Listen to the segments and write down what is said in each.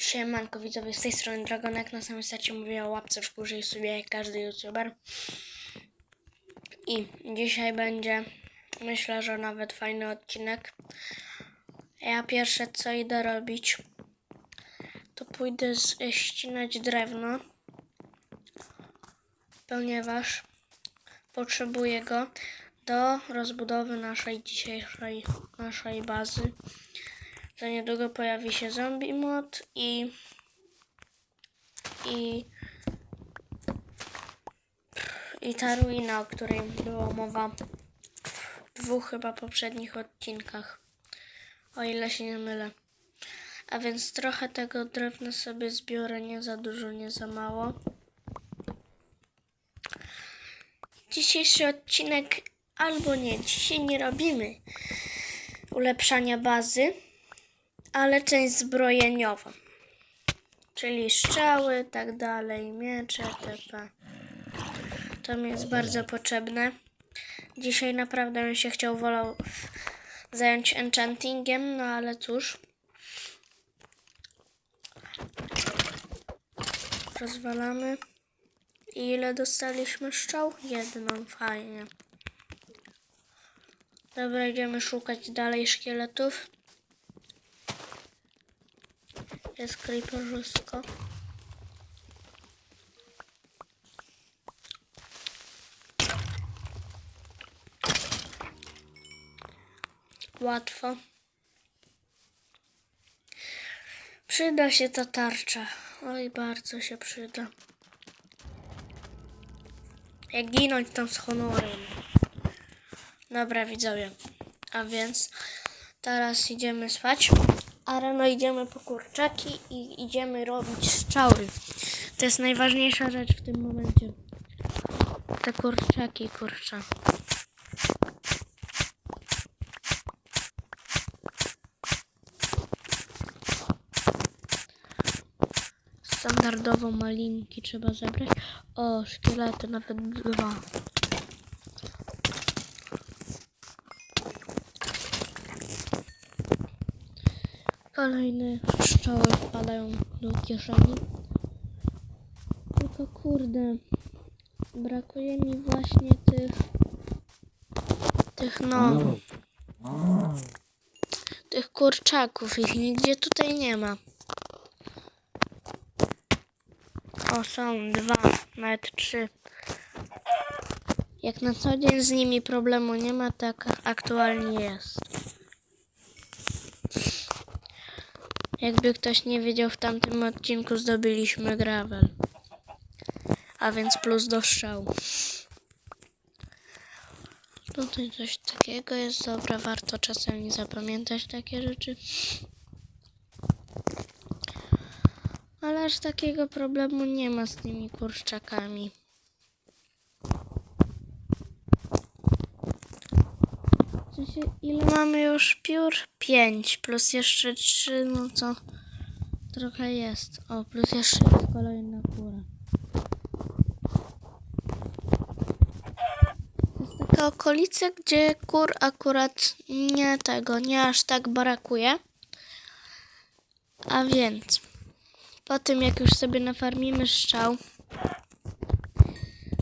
Siemanko widzowie, z tej strony Dragonek. Na samym starcie mówię o łapce w górze i sobie jak każdy youtuber. I dzisiaj będzie, myślę, że nawet fajny odcinek. Ja pierwsze co idę robić, to pójdę ścinać drewno, ponieważ potrzebuję go do rozbudowy naszej dzisiejszej naszej bazy. Za niedługo pojawi się zombie mod i i i ta ruina, o której była mowa w dwóch chyba poprzednich odcinkach. O ile się nie mylę. A więc trochę tego drewna sobie zbiorę, nie za dużo, nie za mało. Dzisiejszy odcinek albo nie, dzisiaj nie robimy ulepszania bazy ale część zbrojeniową. Czyli strzały, tak dalej, miecze, tp. To mi jest bardzo potrzebne. Dzisiaj naprawdę bym się chciał wolał zająć enchantingiem, no ale cóż. Rozwalamy. I ile dostaliśmy strzał? Jedną, fajnie. Dobra, idziemy szukać dalej szkieletów. Jest creeperzysko. Łatwo. Przyda się ta tarcza. Oj, bardzo się przyda. Jak ginąć tam z honorem. Dobra, widzowie. A więc teraz idziemy spać. A rano idziemy po kurczaki i idziemy robić strzały. To jest najważniejsza rzecz w tym momencie. Te kurczaki, kurcza. Standardowo malinki trzeba zebrać. O, szkielety nawet dwa. Kolejne pszczoły wpadają do kieszeni. Tylko kurde, brakuje mi właśnie tych, tych no, tych kurczaków. Ich nigdzie tutaj nie ma. O, są dwa, nawet trzy. Jak na co dzień z nimi problemu nie ma, tak aktualnie jest. Jakby ktoś nie wiedział, w tamtym odcinku zdobyliśmy gravel. A więc plus do strzału. Tutaj coś takiego jest dobra, warto czasami zapamiętać takie rzeczy. Ale aż takiego problemu nie ma z tymi kurczakami. Sensie, ile mamy już piór? 5 plus jeszcze 3, no co trochę jest. O, plus jeszcze jest kolejna kura. To jest taka okolica, gdzie kur akurat nie tego, nie aż tak brakuje. A więc, po tym jak już sobie nafarmimy strzał,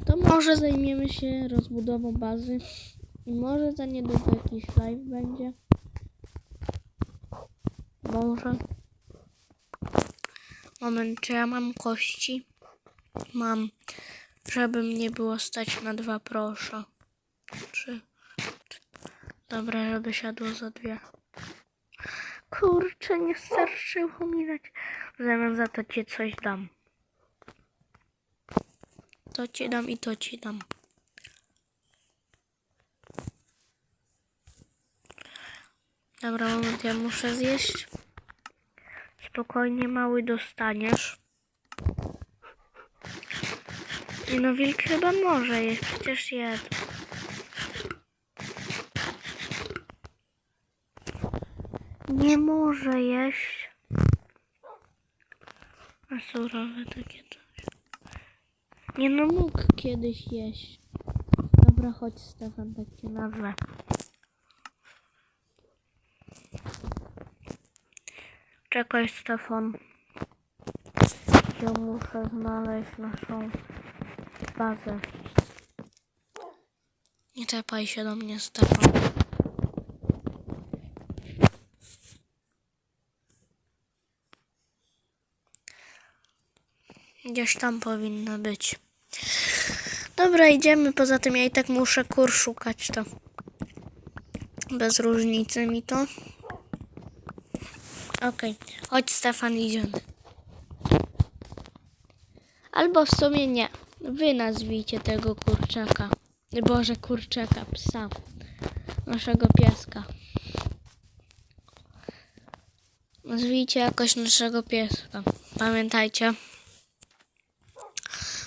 to może zajmiemy się rozbudową bazy. I może za niedługo jakiś live będzie. Może. Moment, czy ja mam kości? Mam. Żeby mnie było stać na dwa, proszę. Trzy. Dobra, żeby siadło za dwie. Kurczę, nie starczyło mi dać. W zamian za to ci coś dam. To ci dam i to ci dam. Dobra, moment, ja muszę zjeść. Spokojnie, mały dostaniesz. I no, wilk chyba może jeść, przecież jadł. Nie może jeść. A surowe takie coś. Nie no, mógł kiedyś jeść. Dobra, chodź Stefan, tak cię nazwę. Czekaj, Stefan. ja muszę znaleźć naszą bazę. Nie tepaj się do mnie, Stefan. Gdzieś tam powinna być. Dobra, idziemy. Poza tym ja i tak muszę kur szukać to. Bez różnicy mi to. Okej, chodź Stefan, idziemy. Albo w sumie nie. Wy nazwijcie tego kurczaka. Boże, kurczaka, psa. Naszego pieska. Nazwijcie jakoś naszego pieska. Pamiętajcie,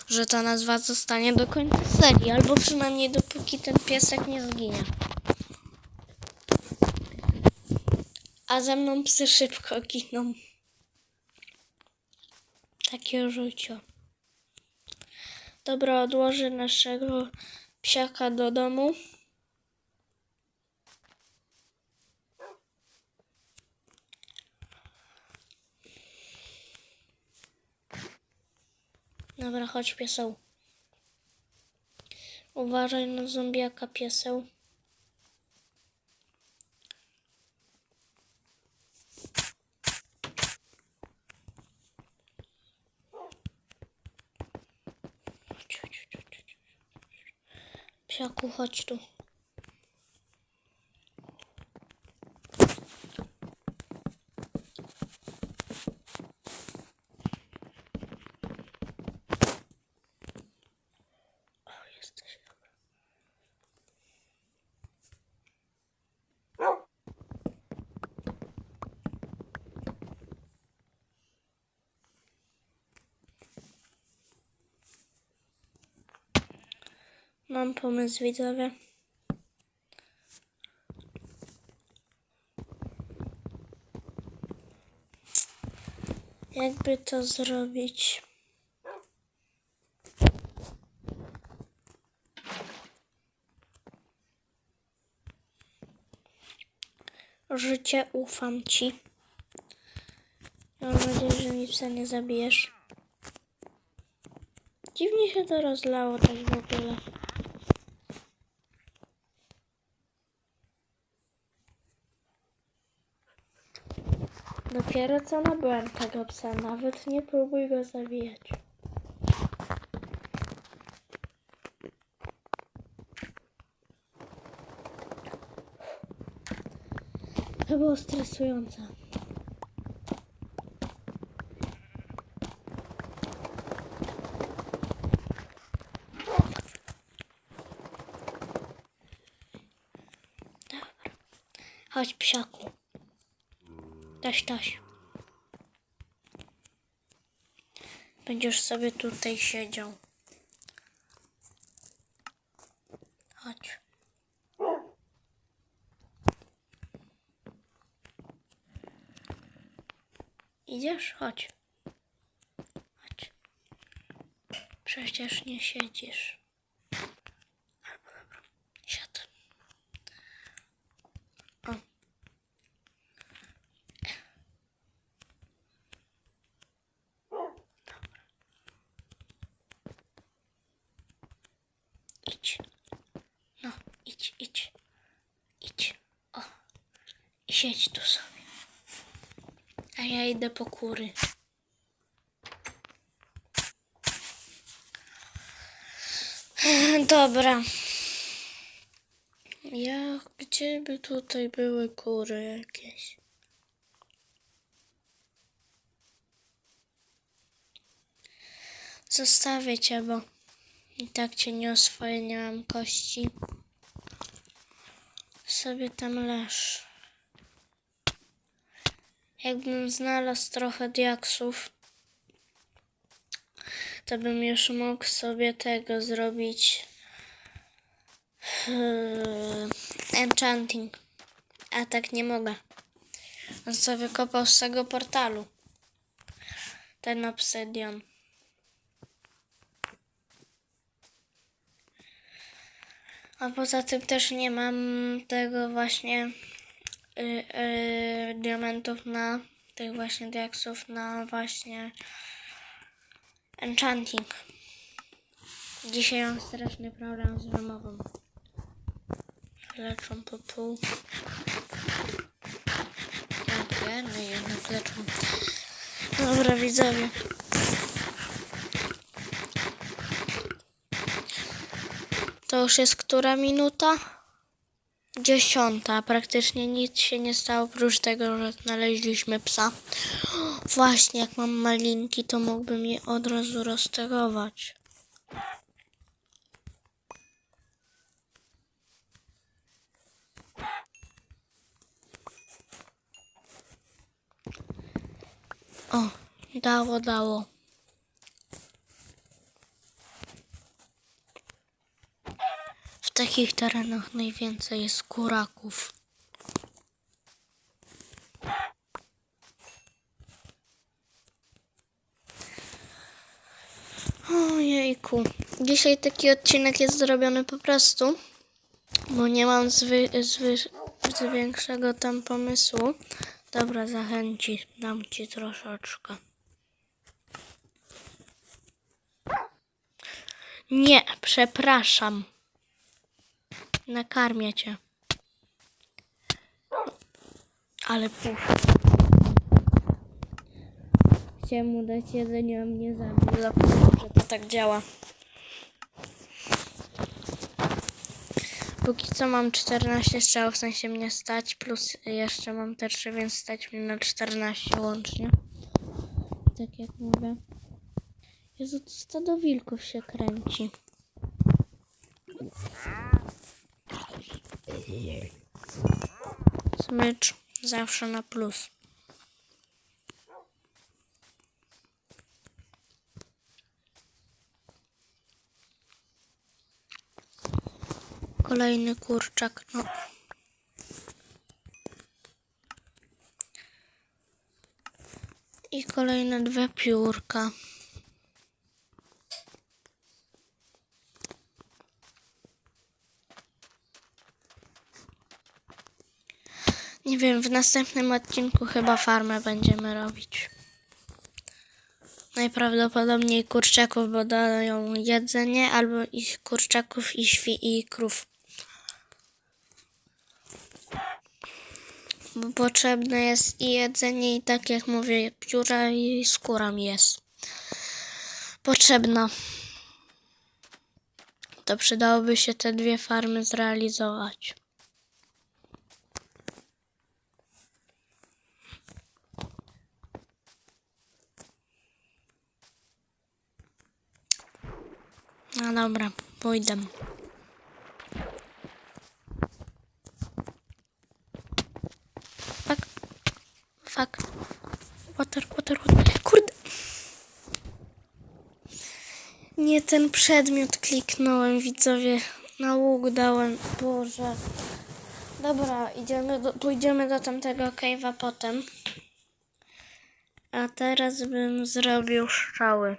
że ta nazwa zostanie do końca serii, albo przynajmniej dopóki ten piesek nie zginie. A ze mną psy szybko giną. Takie życie. Dobra, odłożę naszego psiaka do domu. Dobra, chodź pieseł. Uważaj na zombiaka pieseł. Chodź, chodź, chodź, chodź. Psiaku, chodź tu. Pomysł, widzowie. Jakby to zrobić? Życie, ufam ci. Mam nadzieję, że mi psa nie zabijesz. Dziwnie się to rozlało tak w ogóle. Dopiero co nabyłem tego psa, nawet nie próbuj go zabijać. To było stresujące. Dobra. Chodź, psiaku. Taś, taś. Będziesz sobie tutaj siedział. Chodź. Idziesz? Chodź. Chodź. Przecież nie siedzisz. Albo dobra. Siad. O. Idź. No, idź, idź. Idź. O. I siedź tu sobie. A po kury. Dobra. Ja, gdzie by tutaj były kury jakieś? Zostawię cię, bo i tak cię nie oswoję, nie mam kości. Sobie tam leż. Jakbym znalazł trochę diaksów, to bym już mógł sobie tego zrobić. Yy, enchanting. A tak nie mogę. On sobie kopał z tego portalu. Ten obsydian. A poza tym też nie mam tego właśnie y, y, diamentów na tych właśnie diaksów na właśnie Enchanting. Dzisiaj mam straszny problem z wymową. Leczą po pół. Pierdolę, jednak leczą. Dobra, widzowie. To już jest która minuta? Dziesiąta. Praktycznie nic się nie stało, oprócz tego, że znaleźliśmy psa. Właśnie, jak mam malinki, to mógłbym je od razu roztegować. O, dało, dało. W takich terenach najwięcej jest kuraków. Ojejku. Dzisiaj taki odcinek jest zrobiony po prostu, bo nie mam zwy, zwy, z większego tam pomysłu. Dobra, zachęci, dam ci troszeczkę. Nie, przepraszam. Nakarmię cię. Ale puszczę. Chciałem mu dać jedzenie, a mnie zabił. Zapomniał, że to tak działa. Póki co mam 14 strzałów, w sensie mnie stać, plus jeszcze mam te 3, więc stać mnie na 14 łącznie. Tak jak mówię. Jezu, to stado wilków się kręci. Smycz zawsze na plus. Kolejny kurczak, no. I kolejne dwie piórka. Nie wiem, w następnym odcinku chyba farmę będziemy robić. Najprawdopodobniej kurczaków, bo dają jedzenie, albo ich kurczaków i świ i krów. Bo potrzebne jest i jedzenie, i tak jak mówię, pióra i skóra mi jest. Potrzebna. To przydałoby się te dwie farmy zrealizować. No dobra, pójdę. Fuck. Fuck. Water, water, water. Kurde. Nie ten przedmiot kliknąłem, widzowie. Na łuk dałem. Boże. Dobra, idziemy do, pójdziemy do tamtego cave'a potem. A teraz bym zrobił strzały.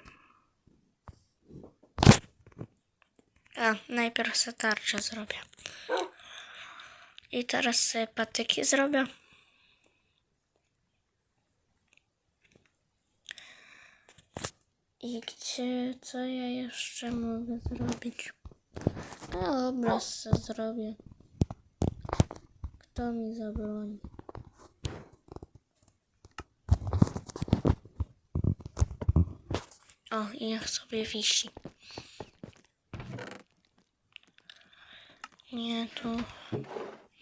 A, najpierw sobie tarczę zrobię. I teraz sobie patyki zrobię. I gdzie, co ja jeszcze mogę zrobić? A, obraz sobie zrobię. Kto mi zabroni? O, i niech sobie wisi. Nie tu,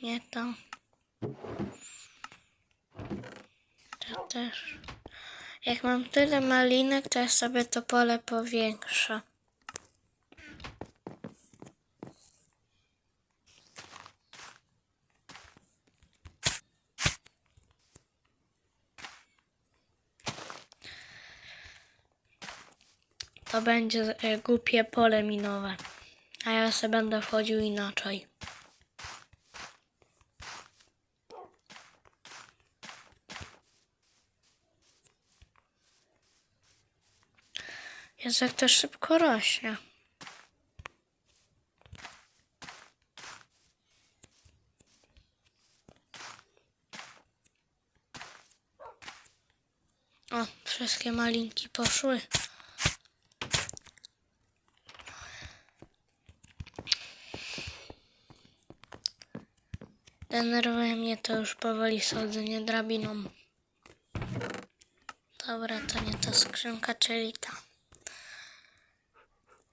nie tam. To też. Jak mam tyle malinek, to ja sobie to pole powiększę. To będzie e, głupie pole minowe. A ja sobie będę wchodził inaczej. Jezu, jak to szybko rośnie. O, wszystkie malinki poszły. Denerwuje mnie to już powoli schodzenie drabiną. Dobra, to nie ta skrzynka, czyli ta.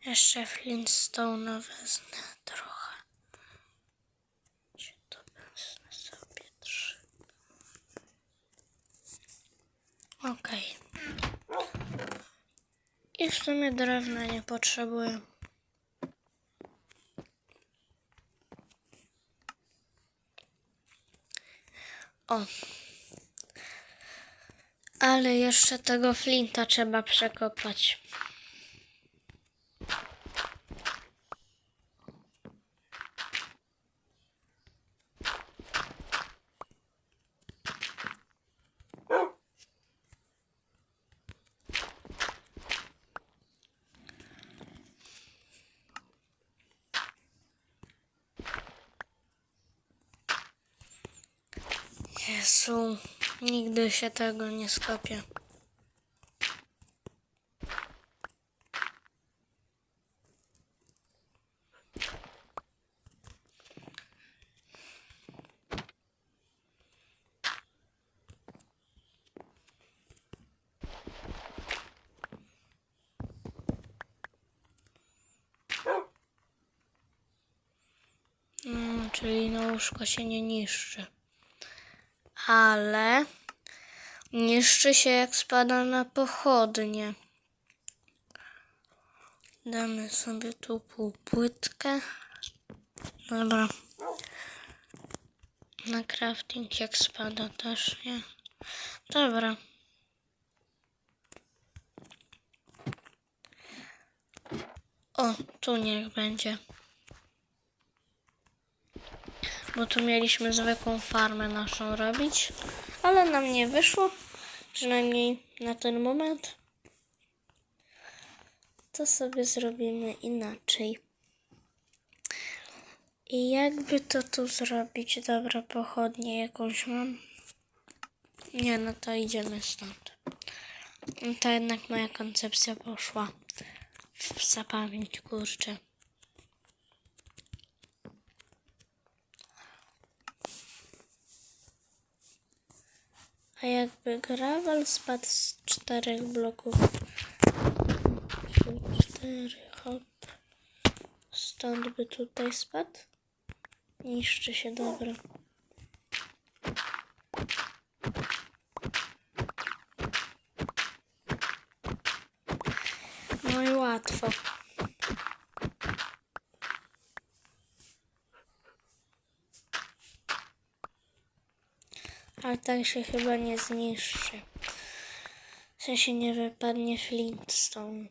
Jeszcze Flintstone wezmę trochę. Gdzie to wezmę sobie trzy. Okej. I w sumie drewna nie potrzebuję. Ale jeszcze tego flinta trzeba przekopać. Nigdy się tego nie skopię. No, czyli na łóżko się nie niszczy ale niszczy się jak spada na pochodnie. Damy sobie tu półpłytkę. Dobra. Na crafting jak spada też, nie? Dobra. O, tu niech będzie. Bo tu mieliśmy zwykłą farmę naszą robić, ale nam nie wyszło, przynajmniej na ten moment. To sobie zrobimy inaczej. I jakby to tu zrobić? Dobra, pochodnie jakąś mam. Nie, no to idziemy stąd. No To jednak moja koncepcja poszła w zapamięć, kurczę. A jakby gravel spadł z czterech bloków. Cztery, hop. Stąd by tutaj spadł. Niszczy się, dobra. No i łatwo. Ale tak się chyba nie zniszczy. W sensie nie wypadnie flintstone.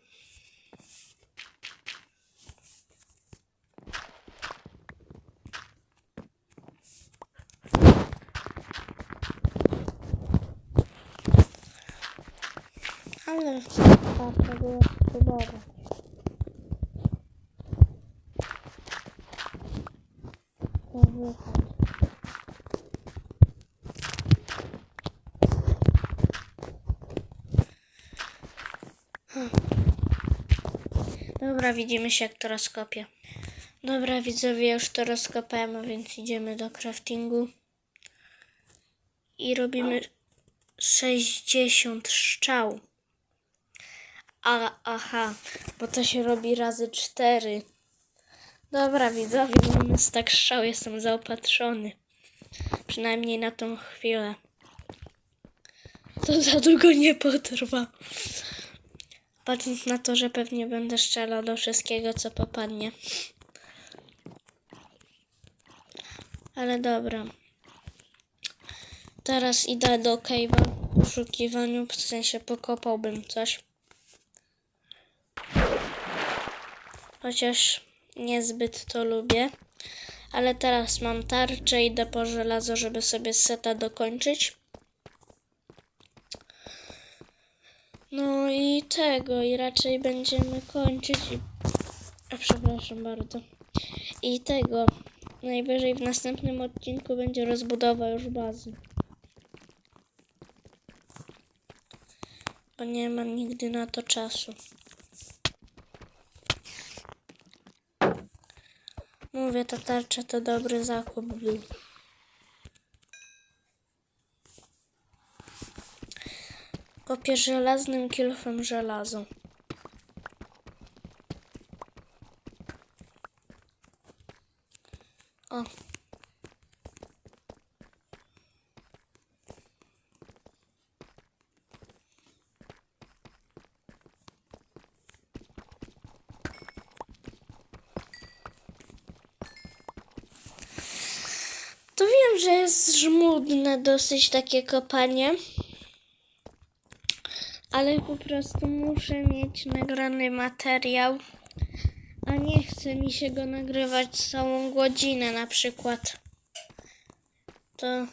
Ale warto było spróbować. To Dobra, widzimy się jak to rozkopię. Dobra, widzowie, już to rozkopałem, a więc idziemy do craftingu. I robimy 60 strzał. A, aha, bo to się robi razy 4. Dobra, widzowie, mamy tak strzał, jestem zaopatrzony. Przynajmniej na tą chwilę. To za długo nie potrwa. Patrząc na to, że pewnie będę strzelał do wszystkiego, co popadnie. Ale dobra. Teraz idę do cave'a w poszukiwaniu, w sensie pokopałbym coś. Chociaż niezbyt to lubię. Ale teraz mam tarczę, idę po żelazo, żeby sobie seta dokończyć. No i tego, i raczej będziemy kończyć. I... A, przepraszam bardzo. I tego, najwyżej w następnym odcinku będzie rozbudowa już bazy. Bo nie mam nigdy na to czasu. Mówię, ta tarcza to dobry zakup był. Kopię żelaznym kilofem żelazo. O. To wiem, że jest żmudne dosyć takie kopanie. Ale po prostu muszę mieć nagrany materiał. A nie chce mi się go nagrywać całą godzinę na przykład. To.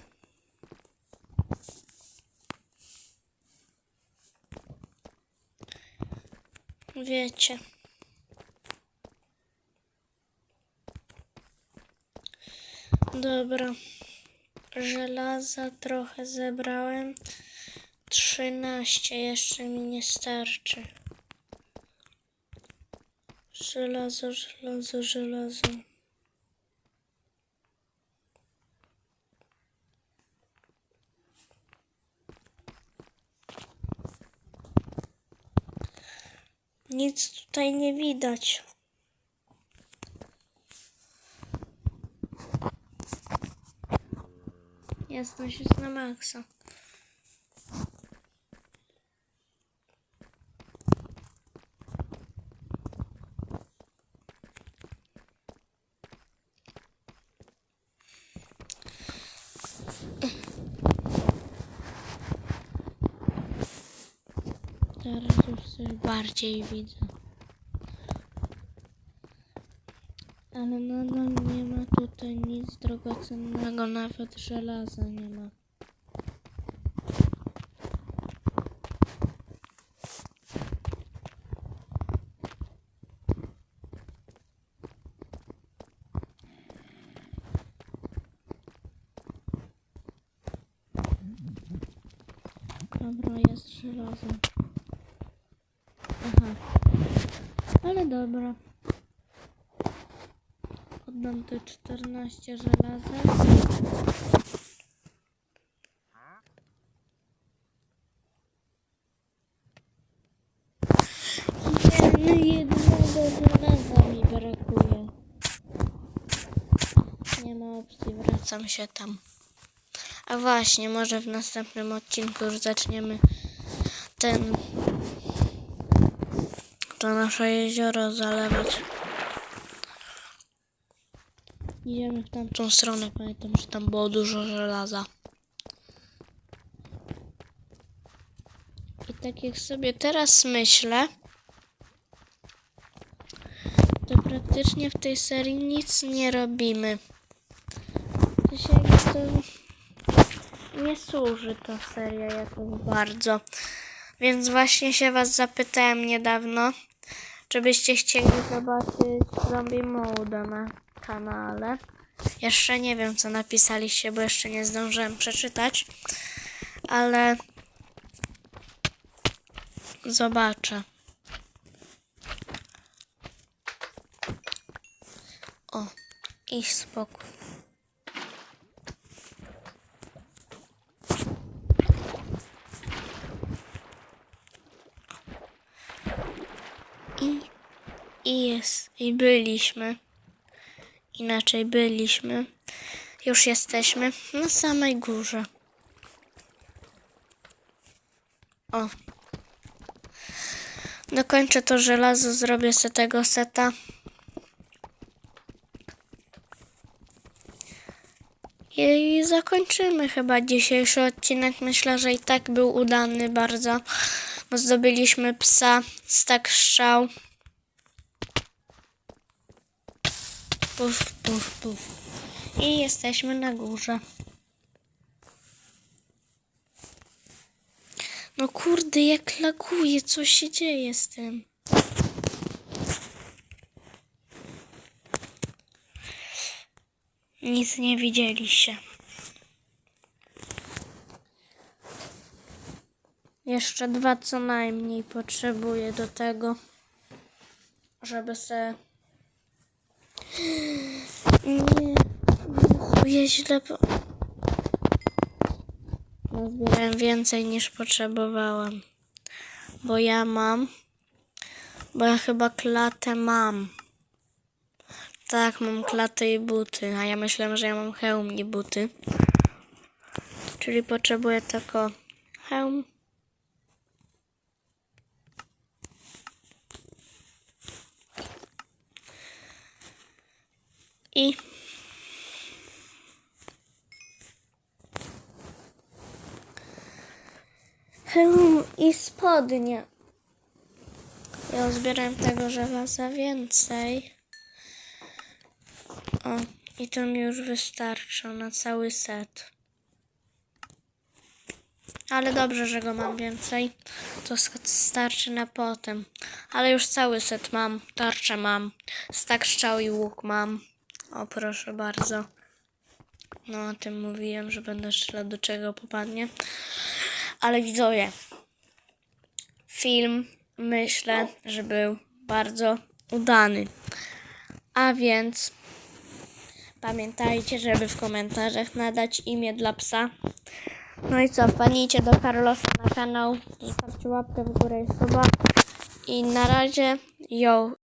Wiecie. Dobra. Żelaza trochę zebrałem. 13 jeszcze mi nie starczy. Żelazo, żelazo, żelazo. Nic tutaj nie widać. Jasność jest na maksa. Teraz już bardziej widzę. Ale nadal nie ma tutaj nic drogocennego, nawet żelaza nie ma. Dobra, jest żelazo. Aha. Dobra. Oddam te 14 żelaza. Jeden, jednego żelaza mi brakuje. Nie ma opcji, wracam się tam. A właśnie, może w następnym odcinku już zaczniemy ten to nasze jezioro zalewać. Idziemy w tamtą stronę. Pamiętam, że tam było dużo żelaza. I tak jak sobie teraz myślę, to praktycznie w tej serii nic nie robimy. Jakby to nie służy ta seria jakoś bardzo. Więc właśnie się was zapytałem niedawno, czy byście chcieli zobaczyć Zombie Mode na kanale. Jeszcze nie wiem, co napisaliście, bo jeszcze nie zdążyłem przeczytać, ale zobaczę. O, i spokój. I, I jest, i byliśmy. Inaczej byliśmy. Już jesteśmy na samej górze. O. Dokończę to żelazo, zrobię sobie tego seta. I zakończymy chyba dzisiejszy odcinek. Myślę, że i tak był udany bardzo, bo zdobyliśmy psa z tak strzał. Puf, puf, puf. I jesteśmy na górze. No kurde, jak laguje, co się dzieje z tym? Nic nie widzieliście. Jeszcze dwa co najmniej potrzebuję do tego, żeby se... Nie, ja źle... po- Nazbierałem więcej niż potrzebowałem. Bo ja mam. Bo ja chyba klatę mam. Tak, mam klatę i buty. A ja myślałem, że ja mam hełm i buty. Czyli potrzebuję tylko hełm. I i spodnie. Ja zbieram tego żelaza więcej. O, i to mi już wystarcza na cały set. Ale dobrze, że go mam więcej. To starczy na potem. Ale już cały set mam. Tarczę mam. Stak strzał i łuk mam. O, proszę bardzo. No, o tym mówiłem, że będę strzelał do czego popadnie. Ale widzowie, film myślę, że był bardzo udany. A więc pamiętajcie, żeby w komentarzach nadać imię dla psa. No i co, wpadnijcie do Carlosa na kanał, zostawcie łapkę w górę i suba. I na razie, yo.